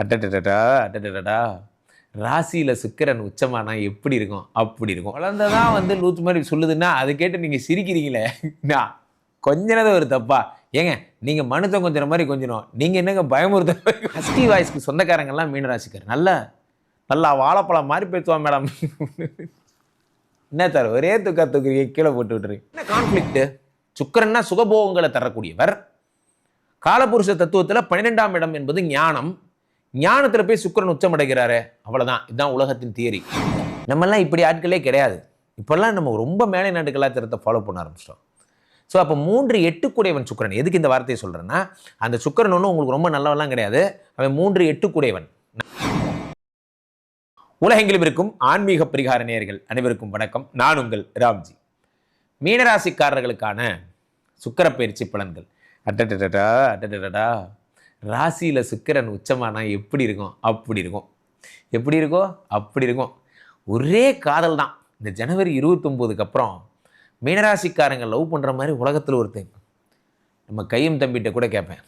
அட்டடடா அட்டடடா. ராசியில் சுக்கிரன் உச்சமானா எப்படி இருக்கும்? அப்படி இருக்கும். குழந்தை தான் வந்து லூத் மாதிரி சொல்லுதுன்னா அதை கேட்டு நீங்கள் சிரிக்கிறீங்களே. நான் கொஞ்சனது ஒரு தப்பா. ஏங்க நீங்கள் மனுஷன் கொஞ்சம் மாதிரி கொஞ்சணும் நீங்கள் என்னங்க பயமுறுத்த ஹஸ்கி வாய்ஸ்க்கு சொந்தக்காரங்கெல்லாம் மீனராசிக்கார் நல்ல நல்லா வாழைப்பழம் மாதிரி பேசுவா மேடம். என்ன சார் ஒரே துக்கா தூக்குறீங்க கீழே போட்டு விட்டுறீங்க. என்ன கான்ஃப்ளிக்ட்டு சுக்கிரன்னா சுகபோகங்களை தரக்கூடியவர். காலபுருஷ தத்துவத்தில் பன்னிரெண்டாம் இடம் என்பது ஞானம். ஞானத்தில் போய் சுக்கிரன் உச்சமடைகிறாரு அவ்வளோதான் இதுதான் உலகத்தின் தியரி நம்மெல்லாம் இப்படி ஆட்களே கிடையாது. இப்போல்லாம் நம்ம ரொம்ப மேலை நாட்டு கலாச்சாரத்தை ஃபாலோ பண்ண ஆரம்பிச்சிட்டோம். ஸோ அப்போ மூன்று எட்டு கூடையவன் சுக்கிரன். எதுக்கு இந்த வார்த்தையை சொல்கிறேன்னா அந்த சுக்கிரன் ஒன்றும் உங்களுக்கு ரொம்ப நல்லவெல்லாம் கிடையாது. அவன் மூன்று எட்டு கூடையவன் உலகெங்கிலும் இருக்கும் ஆன்மீக பரிகார நேயர்கள் அனைவருக்கும் வணக்கம். நான் உங்கள் ராம்ஜி. மீனராசிக்காரர்களுக்கான சுக்கிர பயிற்சி பலன்கள். அட்டடடா அட்டடடா ராசியில் சுக்கிரன் உச்சமானா எப்படி இருக்கும்? அப்படி இருக்கும். எப்படி இருக்கும் அப்படி இருக்கும். ஒரே காதல் தான். இந்த ஜனவரி இருபத்தொம்போதுக்கு அப்புறம் மீனராசிக்காரங்க லவ் பண்ணுற மாதிரி உலகத்தில் ஒருத்தன். நம்ம கையும் தம்பிகிட்ட கூட கேட்பேன்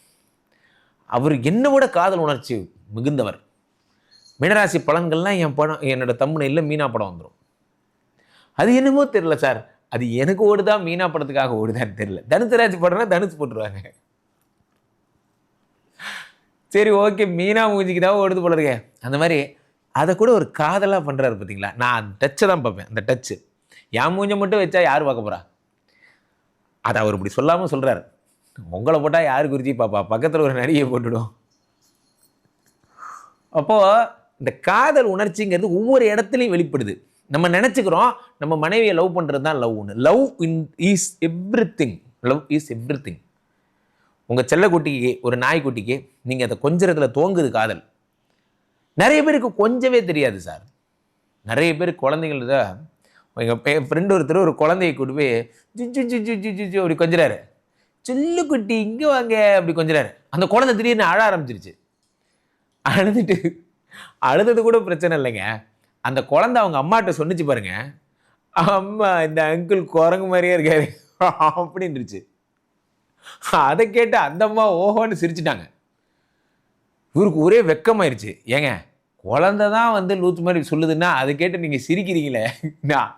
அவர் என்னை விட காதல் உணர்ச்சி மிகுந்தவர். மீனராசி பலன்கள்லாம் என் படம் என்னோட இல்லை மீனா படம் வந்துடும் அது என்னமோ தெரில சார். அது எனக்கு ஓடுதா மீனா படத்துக்காக ஓடுதான்னு தெரில தனுசு படம்னா தனுசு போட்டுருவாங்க. சரி ஓகே மீனா மூஞ்சிக்கு தான் ஓடுது போல இருக்கே. அந்த மாதிரி அதை கூட ஒரு காதலாக பண்ணுறாரு பார்த்தீங்களா நான் அந்த டச்சை தான் பார்ப்பேன் அந்த டச்சு என் மூஞ்சை மட்டும் வச்சா யார் பார்க்க போகிறா அதை அவர் இப்படி சொல்லாமல் சொல்கிறார் உங்களை போட்டால் யார் குறிச்சி பாப்பா? பக்கத்தில் ஒரு நடிகை போட்டுடும். அப்போது இந்த காதல் உணர்ச்சிங்கிறது ஒவ்வொரு இடத்துலையும் வெளிப்படுது. நம்ம நினச்சிக்கிறோம் நம்ம மனைவியை லவ் பண்ணுறது தான் லவ் ஒன்று love in is everything love is everything உங்கள் செல்லக்குட்டிக்கு ஒரு நாய்க்குட்டிக்கு நீங்கள் அதை கொஞ்சறதுல தோங்குது காதல். நிறைய பேருக்கு கொஞ்சவே தெரியாது சார். நிறைய பேர் குழந்தைங்கள எங்கள் ஃப்ரெண்டு ஒருத்தர் ஒரு குழந்தைய கூட்டு போய் ஜிஜு ஜிஜு ஜிஜு ஜிஜு அப்படி கொஞ்சறாரு. சில்லுக்குட்டி இங்கே வாங்க அப்படி கொஞ்சிறாரு. அந்த குழந்தை திடீர்னு அழ ஆரம்பிச்சிருச்சு. அழுதுட்டு அழுதது கூட பிரச்சனை இல்லைங்க. அந்த குழந்தை அவங்க அம்மாட்ட சொன்னிச்சு பாருங்க. அம்மா இந்த அங்கிள் குரங்கு மாதிரியே இருக்காரு அப்படின்னுச்சு அதை கேட்டு அந்த அம்மா ஓஹோன்னு சிரிச்சிட்டாங்க. இவருக்கு ஒரே வெக்கமாயிருச்சு. ஏங்க குழந்த தான் வந்து லூத்து மாதிரி சொல்லுதுன்னா அதை கேட்டு நீங்கள் சிரிக்கிறீங்களே. நான்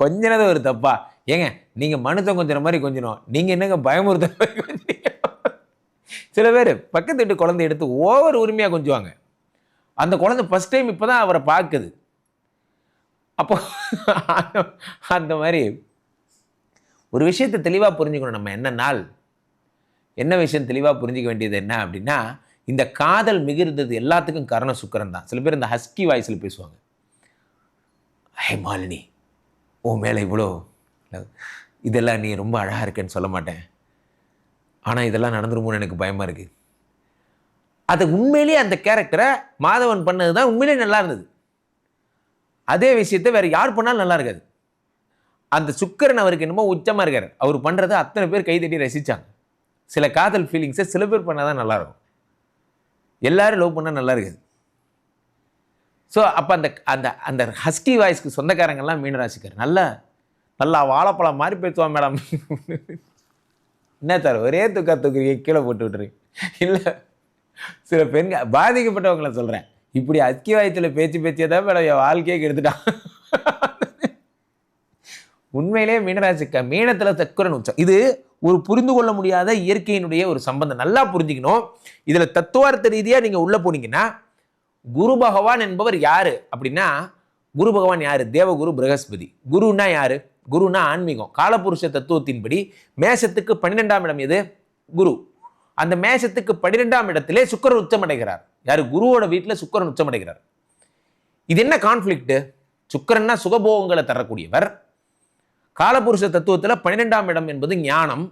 கொஞ்சனது ஒரு தப்பா? ஏங்க நீங்கள் மனுஷன் கொஞ்சம் மாதிரி கொஞ்சணும் நீங்கள் என்னங்க பயமுறுத்த மாதிரி கொஞ்சம் சில பேர் பக்கத்து வீட்டு குழந்தை எடுத்து ஓவர் உரிமையாக கொஞ்சுவாங்க. அந்த குழந்தை ஃபஸ்ட் டைம் இப்போ தான் அவரை பார்க்குது. அப்போ அந்த மாதிரி ஒரு விஷயத்தை தெளிவாக புரிஞ்சுக்கணும் நம்ம. என்ன நாள் என்ன விஷயம் தெளிவாக புரிஞ்சிக்க வேண்டியது என்ன அப்படின்னா இந்த காதல் மிகுந்தது எல்லாத்துக்கும் கரண சுக்கரன் தான். சில பேர் இந்த ஹஸ்கி வாய்ஸில் பேசுவாங்க. ஹே மாலினி உன் மேலே இவ்வளோ இதெல்லாம் நீ ரொம்ப அழகாக இருக்கேன்னு சொல்ல மாட்டேன். ஆனால் இதெல்லாம் நடந்துருமோன்னு எனக்கு பயமாக இருக்குது அது உண்மையிலேயே அந்த கேரக்டரை மாதவன் பண்ணது தான் உண்மையிலேயே நல்லா இருந்தது. அதே விஷயத்தை வேற யார் பண்ணாலும் நல்லா இருக்காது. அந்த சுக்கரன் அவருக்கு என்னமோ உச்சமாக இருக்கார். அவர் பண்ணுறதை அத்தனை பேர் கைதட்டி ரசித்தாங்க சில காதல் ஃபீலிங்ஸை சில பேர் பண்ணால் தான் நல்லாயிருக்கும். எல்லோரும் லவ் பண்ணால் நல்லா இருக்காது. ஸோ அப்போ அந்த அந்த அந்த ஹஸ்கி வாய்ஸ்க்கு சொந்தக்காரங்கெல்லாம் மீனராசிக்கார் நல்ல நல்லா வாழைப்பழம் மாதிரி பேசுவான் மேடம். என்ன சார் ஒரே துக்கா தூக்குறீங்க கீழே போட்டு விட்டுறீங்க. இல்லை சில பெண்கள் பாதிக்கப்பட்டவங்கள சொல்கிறேன் இப்படி அஸ்கி வாயத்தில் பேச்சு பேச்சே தான் மேடம் என் வாழ்க்கையே கெடுத்துட்டான். உண்மையிலே மீனராசிக்க மீனத்தில் சக்கரன் உச்சம். இது ஒரு புரிந்து கொள்ள முடியாத இயற்கையினுடைய ஒரு சம்பந்தம். நல்லா புரிஞ்சுக்கணும். இதில் தத்துவார்த்த ரீதியாக நீங்கள் உள்ளே போனீங்கன்னா குரு பகவான் என்பவர் யார் அப்படின்னா குரு பகவான் யார்? தேவகுரு பிரகஸ்பதி. குருன்னா யார்? குருனா ஆன்மீகம். காலபுருஷ தத்துவத்தின்படி மேஷத்துக்கு பன்னிரெண்டாம் இடம் எது? குரு. அந்த மேஷத்துக்கு பன்னிரெண்டாம் இடத்திலே சுக்கரன் உச்சமடைகிறார். யார்? குருவோட வீட்டில் சுக்கரன் உச்சமடைகிறார். இது என்ன கான்ஃப்ளிக்ட் சுக்கரன்னா சுகபோகங்களை தரக்கூடியவர். காலபுருஷ தத்துவத்தில் பன்னிரெண்டாம் இடம் என்பது ஞானம்.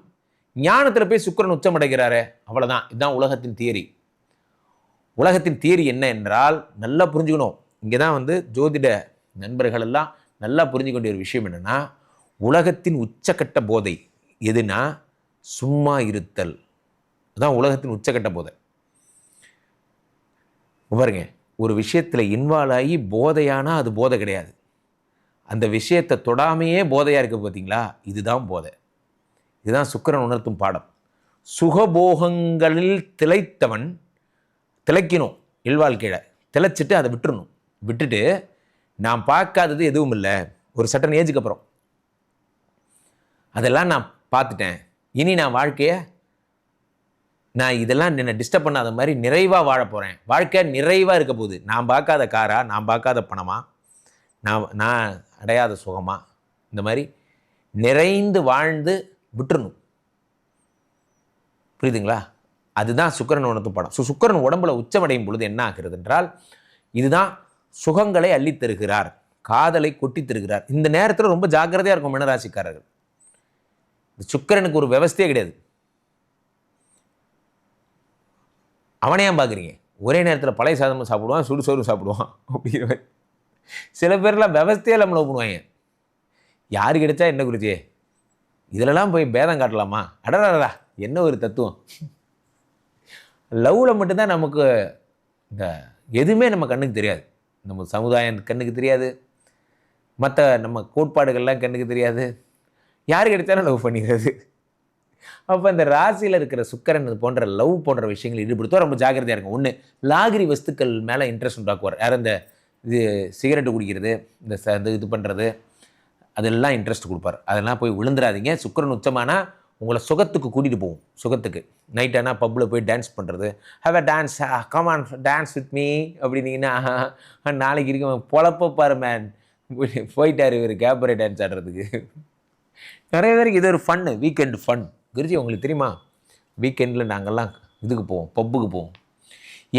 ஞானத்தில் போய் சுக்கிரன் உச்சமடைகிறாரு அவ்வளோதான் இதுதான் உலகத்தின் தியரி. உலகத்தின் தியரி என்ன என்றால் நல்லா புரிஞ்சுக்கணும். இங்கே தான் வந்து ஜோதிட நண்பர்கள் எல்லாம் நல்லா புரிஞ்சு வேண்டிய ஒரு விஷயம் என்னன்னா உலகத்தின் உச்சக்கட்ட போதை எதுனா சும்மா இருத்தல். அதான் உலகத்தின் உச்சக்கட்ட போதை. பாருங்க ஒரு விஷயத்தில் இன்வால்வ் ஆகி போதையானால் அது போதை கிடையாது. அந்த விஷயத்தை தொடாமையே போதையாக இருக்க பார்த்தீங்களா? இதுதான் போதை. இதுதான் சுக்கிரன் உணர்த்தும் பாடம். சுகபோகங்களில் திளைத்தவன் திளைக்கணும் இல்வாழ்க்கையில். திளைச்சிட்டு அதை விட்டுறணும். விட்டுட்டு நான் பார்க்காதது எதுவும் இல்லை. ஒரு சட்டன் ஏஜுக்கு அப்புறம். அதெல்லாம் நான் பார்த்துட்டேன். இனி நான் வாழ்க்கையை நான் இதெல்லாம் என்னை டிஸ்டர்ப் பண்ணாத மாதிரி நிறைவாக வாழ போகிறேன் வாழ்க்கை நிறைவாக இருக்க போகுது. நான் பார்க்காத காரா? நான் பார்க்காத பணமா? நான் நான் அடையாத சுகமா? இந்த மாதிரி நிறைந்து வாழ்ந்து விட்டுறணும். புரியுதுங்களா? அதுதான் சுக்கரன் உணர்த்து படம். ஸோ சுக்கரன் உடம்புல உச்சமடையும் பொழுது என்ன ஆகிறது என்றால் இதுதான் சுகங்களை அள்ளித் தருகிறார் காதலை கொட்டித் தருகிறார். இந்த நேரத்தில் ரொம்ப ஜாக்கிரதையாக இருக்கும் மினராசிக்காரர்கள். இந்த சுக்கரனுக்கு ஒரு விவஸ்தையே கிடையாது. அவனையான் பார்க்குறீங்க ஒரே நேரத்தில் பழைய சாதமும் சாப்பிடுவான் சுடு சாப்பிடுவான். அப்படிங்கிற மாதிரி. சில பேர்லாம் விவஸ்தையே நம்மளை லவ் பண்ணுவாங்க யாரு கிடைச்சா என்ன குருஜி? இதிலலாம் போய் பேதம் காட்டலாமா? அடடா என்ன ஒரு தத்துவம். லவ்வில் மட்டும்தான் நமக்கு இந்த எதுவுமே நம்ம கண்ணுக்கு தெரியாது. நம்ம சமுதாயம் கண்ணுக்கு தெரியாது. மற்ற நம்ம கோட்பாடுகள்லாம் கண்ணுக்கு தெரியாது. யார் கிடைச்சாலும் லவ் பண்ணிக்கிறது. அப்போ இந்த ராசியில் இருக்கிற சுக்கரன் போன்ற லவ் போன்ற விஷயங்கள் ஈடுபடுத்தோ ரொம்ப ஜாக்கிரதையாக இருக்கும் ஒன்று லாகிரி வஸ்துக்கள் மேலே இன்ட்ரெஸ்ட் உண்டாக்குவார். யார் இந்த இது சிகரெட்டு குடிக்கிறது இந்த ச இந்த இது பண்ணுறது அதெல்லாம் இன்ட்ரெஸ்ட் கொடுப்பார். அதெல்லாம் போய் விழுந்துடாதீங்க சுக்கரன் உச்சமானா உங்களை சுகத்துக்கு கூட்டிகிட்டு போகும் சுகத்துக்கு. நைட் ஆனால் பப்பில் போய் டான்ஸ் பண்ணுறது how a dance come on dance with me அப்படின்னீங்கன்னா நாளைக்கு இருக்க. பொழப்ப பாரு மேன் போயிட்டார் இவர் கேபரே டான்ஸ் ஆடுறதுக்கு. நிறைய பேருக்கு இது ஒரு ஃபன்னு வீக்கெண்டு ஃபன் குருஜி உங்களுக்கு தெரியுமா? வீக்கெண்டில் நாங்கள்லாம் இதுக்கு போவோம் பப்புக்கு போவோம்.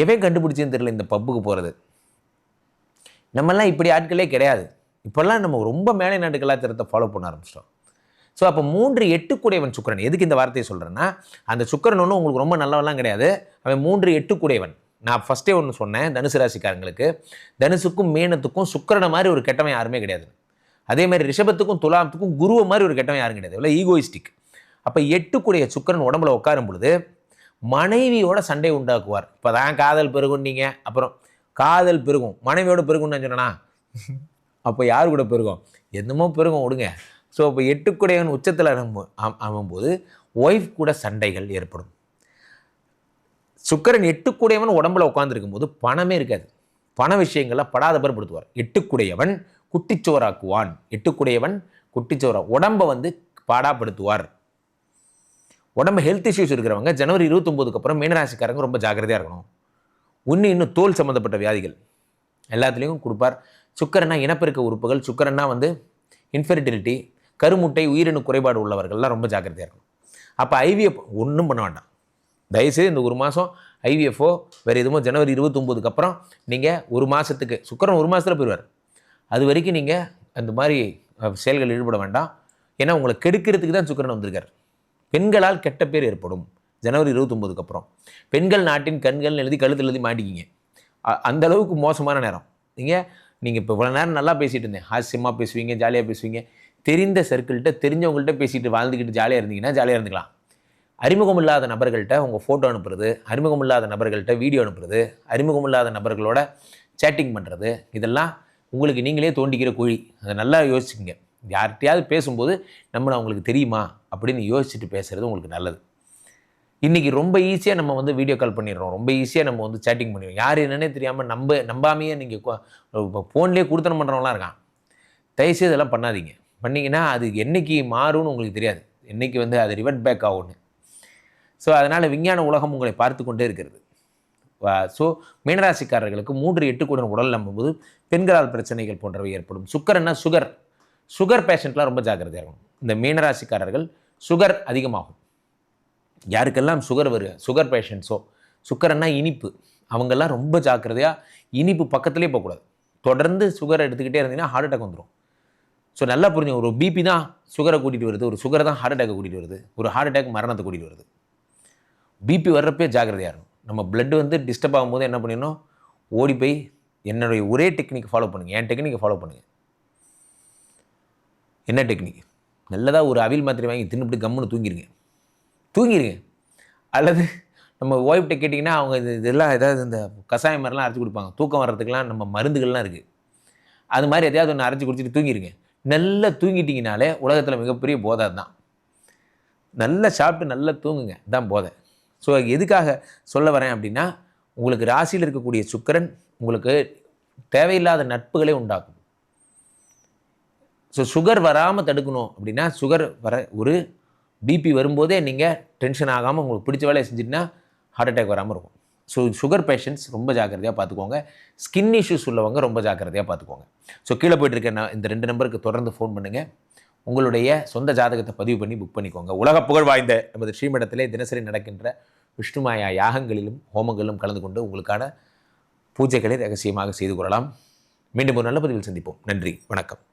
எவன் கண்டுபிடிச்சேன்னு தெரியல இந்த பப்புக்கு போகிறது நம்மெல்லாம் இப்படி ஆட்களே கிடையாது. இப்போல்லாம் நம்ம ரொம்ப மேலை நாட்டு கலாச்சாரத்தை ஃபாலோ பண்ண ஆரம்பிச்சிட்டோம். ஸோ அப்போ மூன்று எட்டுக்குடையவன் சுக்கிரன். எதுக்கு இந்த வார்த்தையை சொல்கிறேன்னா அந்த சுக்கிரன் ஒன்றும் உங்களுக்கு ரொம்ப நல்லவெல்லாம் கிடையாது. அவன் மூன்று எட்டுக்குடையவன். நான் ஃபஸ்ட்டே ஒன்று சொன்னேன் தனுசு ராசிக்காரங்களுக்கு. தனுசுக்கும் மீனத்துக்கும் சுக்கிரனை மாதிரி ஒரு கெட்டவன் யாருமே கிடையாது. அதே மாதிரி ரிஷபத்துக்கும் துலாத்துக்கும் குருவை மாதிரி ஒரு கெட்டவன் யாரும் கிடையாது. இல்லை ஈகோயிஸ்டிக் அப்போ எட்டுக்குடைய சுக்கிரன் உடம்புல உட்காரும் பொழுது மனைவியோட சண்டை உண்டாக்குவார். இப்போ தான் காதல் பெருகுன்னீங்க அப்புறம் காதல் பெருகும். மனைவியோடு பெருகும்னு நான் சொன்னேனா? அப்போ யார் கூட பெருகும்? என்னமோ பெருகும் விடுங்க. ஸோ இப்போ எட்டுக்குடையவன் உச்சத்தில் ஆகும்போது ஒய்ஃப் கூட சண்டைகள் ஏற்படும். சுக்கரன் எட்டுக்குடையவன் உடம்புல உட்காந்துருக்கும் போது பணமே இருக்காது. பண விஷயங்களை படாத படுத்துவார் எட்டுக்குடையவன் குட்டிச்சோறாக்குவான். எட்டுக்குடையவன் குட்டிச்சோரா உடம்பை வந்து பாடாப்படுத்துவார். உடம்பு ஹெல்த் இஷ்யூஸ் இருக்கிறவங்க ஜனவரி இருபத்தொம்போதுக்கு அப்புறம் மீனராசிக்காரங்க ரொம்ப ஜாக்கிரதையாக இருக்கணும். ஒன்று இன்னும் தோல் சம்மந்தப்பட்ட வியாதிகள். எல்லாத்துலேயும் கொடுப்பார். சுக்கரன்னா இனப்பெருக்க உறுப்புகள். சுக்கரன்னா வந்து இன்ஃபெர்டிலிட்டி கருமுட்டை உயிரினு குறைபாடு உள்ளவர்கள்லாம் ரொம்ப ஜாக்கிரதையாக இருக்கணும். அப்போ ஐவிஎஃப் ஒன்றும் பண்ண வேண்டாம். தயவுசெய்து இந்த ஒரு மாதம் ஐவிஎஃப்ஓ வேறு எதுவும் ஜனவரி இருபத்தொம்போதுக்கு அப்புறம் நீங்கள் ஒரு மாதத்துக்கு சுக்கரன் ஒரு மாதத்தில் போயிடுவார். அது வரைக்கும் நீங்கள் அந்த மாதிரி செயல்கள் ஈடுபட வேண்டாம். ஏன்னா உங்களை கெடுக்கிறதுக்கு தான் சுக்கரன் வந்திருக்கார். பெண்களால் கெட்ட பேர் ஏற்படும். ஜனவரி இருபத்தொம்போதுக்கு அப்புறம். பெண்கள் நாட்டின் கண்கள் எழுதி கழுத்தில் எழுதி மாட்டிக்கிங்க. அ- அந்த அளவுக்கு மோசமான நேரம். நீங்கள் நீங்கள் இப்போ இவ்வளோ நேரம் நல்லா பேசிகிட்டு இருந்தேன். ஹாஸ்யமாக பேசுவீங்க ஜாலியாக பேசுவீங்க. தெரிந்த சர்க்கிள்கிட்ட தெரிஞ்சவங்கள்ட்ட பேசிட்டு வாழ்ந்துக்கிட்டு ஜாலியாக இருந்தீங்கன்னா ஜாலியாக இருந்துக்கலாம். அறிமுகம் இல்லாத நபர்கள்ட்ட உங்கள் ஃபோட்டோ அனுப்புறது அறிமுகம் இல்லாத நபர்கள்ட்ட வீடியோ அனுப்புறது அறிமுகம் இல்லாத நபர்களோட சேட்டிங் பண்ணுறது இதெல்லாம் உங்களுக்கு நீங்களே தோண்டிக்கிற குழி. அதை நல்லா யோசிச்சுங்க யார்கிட்டையாவது பேசும்போது நம்மளை அவங்களுக்கு தெரியுமா? அப்படின்னு யோசிச்சுட்டு பேசுகிறது உங்களுக்கு நல்லது. இன்றைக்கி ரொம்ப ஈஸியாக நம்ம வந்து வீடியோ கால் பண்ணிடுறோம். ரொம்ப ஈஸியாக நம்ம வந்து சேட்டிங் பண்ணிடுறோம். யார் என்னன்னே தெரியாமல் நம்ப நம்பாமையே நீங்கள் இப்போ ஃபோன்லேயே கொடுத்தனம் பண்ணுறவங்களாம் இருக்கான். தயவுசெய்து இதெல்லாம் பண்ணாதீங்க. பண்ணிங்கன்னா அது என்னைக்கு மாறும்னு உங்களுக்கு தெரியாது. என்றைக்கு வந்து அது ரிவர்ட் பேக் ஆகும்னு. ஸோ அதனால் விஞ்ஞான உலகம் உங்களை பார்த்து கொண்டே இருக்கிறது. ஸோ மீனராசிக்காரர்களுக்கு மூன்று எட்டு கூட உடல் நம்பும்போது பெண்களால் பிரச்சனைகள் போன்றவை ஏற்படும். சுக்கர்னா சுகர். சுகர் பேஷண்ட்லாம் ரொம்ப ஜாக்கிரதையாக இந்த மீனராசிக்காரர்கள் சுகர் அதிகமாகும். யாருக்கெல்லாம் சுகர் வருது? சுகர் பேஷண்ட்ஸோ சுக்கரன்னா இனிப்பு. அவங்கெல்லாம் ரொம்ப ஜாக்கிரதையாக இனிப்பு பக்கத்துலேயே போகக்கூடாது. தொடர்ந்து சுகர் எடுத்துக்கிட்டே இருந்தீங்கன்னா ஹார்ட் அட்டாக் வந்துடும் ஸோ நல்லா புரிஞ்சு ஒரு பிபி தான் சுகரை கூட்டிகிட்டு வருது. ஒரு சுகர் தான் ஹார்ட் அட்டாக் கூட்டிகிட்டு வருது. ஒரு ஹார்ட் அட்டாக் மரணத்தை கூட்டிகிட்டு வருது. பிபி வர்றப்பே ஜாக்கிரதையாக இருக்கும் நம்ம பிளட் வந்து டிஸ்டர்ப் ஆகும்போது என்ன பண்ணிடணும்? ஓடி போய் என்னுடைய ஒரே டெக்னிக் ஃபாலோ பண்ணுங்கள் என் டெக்னிக்கை ஃபாலோ பண்ணுங்கள் என்ன டெக்னிக் நல்லதாக ஒரு அவில் மாத்திரை வாங்கி தின்னுபிட்டு கம்முன்னு தூங்கிடுங்க தூங்கிடுங்க அல்லது நம்ம ஒய்ஃப்ட்ட கேட்டிங்கன்னா அவங்க இது இதெல்லாம் ஏதாவது இந்த கஷாயம் மாதிரிலாம் அரைச்சி கொடுப்பாங்க. தூக்கம் வர்றதுக்கெல்லாம் நம்ம மருந்துகள்லாம் இருக்குது அது மாதிரி எதையாவது ஒன்று அரைச்சி குடிச்சிட்டு தூங்கிடுங்க நல்லா தூங்கிட்டீங்கனாலே உலகத்தில் மிகப்பெரிய போதை தான் நல்லா சாப்பிட்டு நல்லா தூங்குங்க. தான் போதை. ஸோ எதுக்காக சொல்ல வரேன் அப்படின்னா உங்களுக்கு ராசியில் இருக்கக்கூடிய சுக்கரன் உங்களுக்கு தேவையில்லாத நட்புகளை உண்டாக்கும். ஸோ சுகர் வராமல் தடுக்கணும் அப்படின்னா சுகர் வர ஒரு பிபி வரும்போதே நீங்கள் டென்ஷன் ஆகாமல் உங்களுக்கு பிடிச்ச வேலையை செஞ்சிட்டுனா ஹார்ட் அட்டாக் வராமல் இருக்கும். ஸோ சுகர் பேஷண்ட்ஸ் ரொம்ப ஜாக்கிரதையாக பார்த்துக்கோங்க. ஸ்கின் இஷ்யூஸ் உள்ளவங்க ரொம்ப ஜாக்கிரதையாக பார்த்துக்கோங்க. ஸோ கீழே போயிட்டு நான் இந்த ரெண்டு நம்பருக்கு தொடர்ந்து ஃபோன் பண்ணுங்கள் உங்களுடைய சொந்த ஜாதகத்தை பதிவு பண்ணி புக் பண்ணிக்கோங்க. உலக புகழ் வாய்ந்த நமது ஸ்ரீமடத்திலே தினசரி நடக்கின்ற விஷ்ணுமாயா யாகங்களிலும் ஹோமங்களிலும் கலந்து கொண்டு உங்களுக்கான பூஜைகளை ரகசியமாக செய்து கொள்ளலாம். மீண்டும் ஒரு நல்ல பதிவில் சந்திப்போம். நன்றி. வணக்கம்.